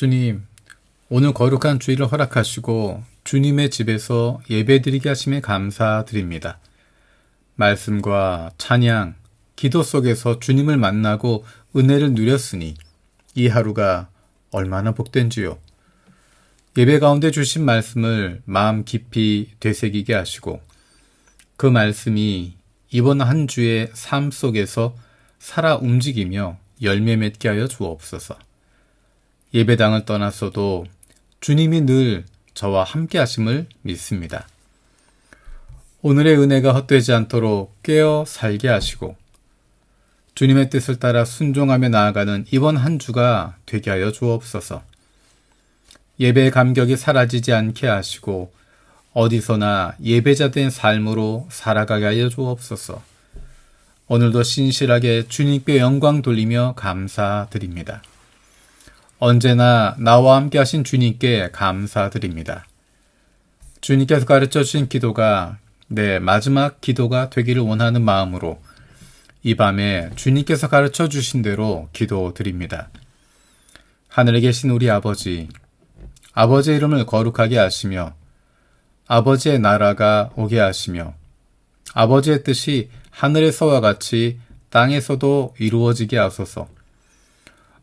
주님, 오늘 거룩한 주일을 허락하시고 주님의 집에서 예배드리게 하심에 감사드립니다. 말씀과 찬양, 기도 속에서 주님을 만나고 은혜를 누렸으니 이 하루가 얼마나 복된지요. 예배 가운데 주신 말씀을 마음 깊이 되새기게 하시고 그 말씀이 이번 한 주의 삶 속에서 살아 움직이며 열매 맺게 하여 주옵소서. 예배당을 떠났어도 주님이 늘 저와 함께 하심을 믿습니다. 오늘의 은혜가 헛되지 않도록 깨어 살게 하시고 주님의 뜻을 따라 순종하며 나아가는 이번 한 주가 되게 하여 주옵소서. 예배의 감격이 사라지지 않게 하시고 어디서나 예배자된 삶으로 살아가게 하여 주옵소서. 오늘도 신실하게 주님께 영광 돌리며 감사드립니다. 언제나 나와 함께 하신 주님께 감사드립니다. 주님께서 가르쳐 주신 기도가 내 마지막 기도가 되기를 원하는 마음으로 이 밤에 주님께서 가르쳐 주신 대로 기도드립니다. 하늘에 계신 우리 아버지, 아버지의 이름을 거룩하게 하시며 아버지의 나라가 오게 하시며 아버지의 뜻이 하늘에서와 같이 땅에서도 이루어지게 하소서.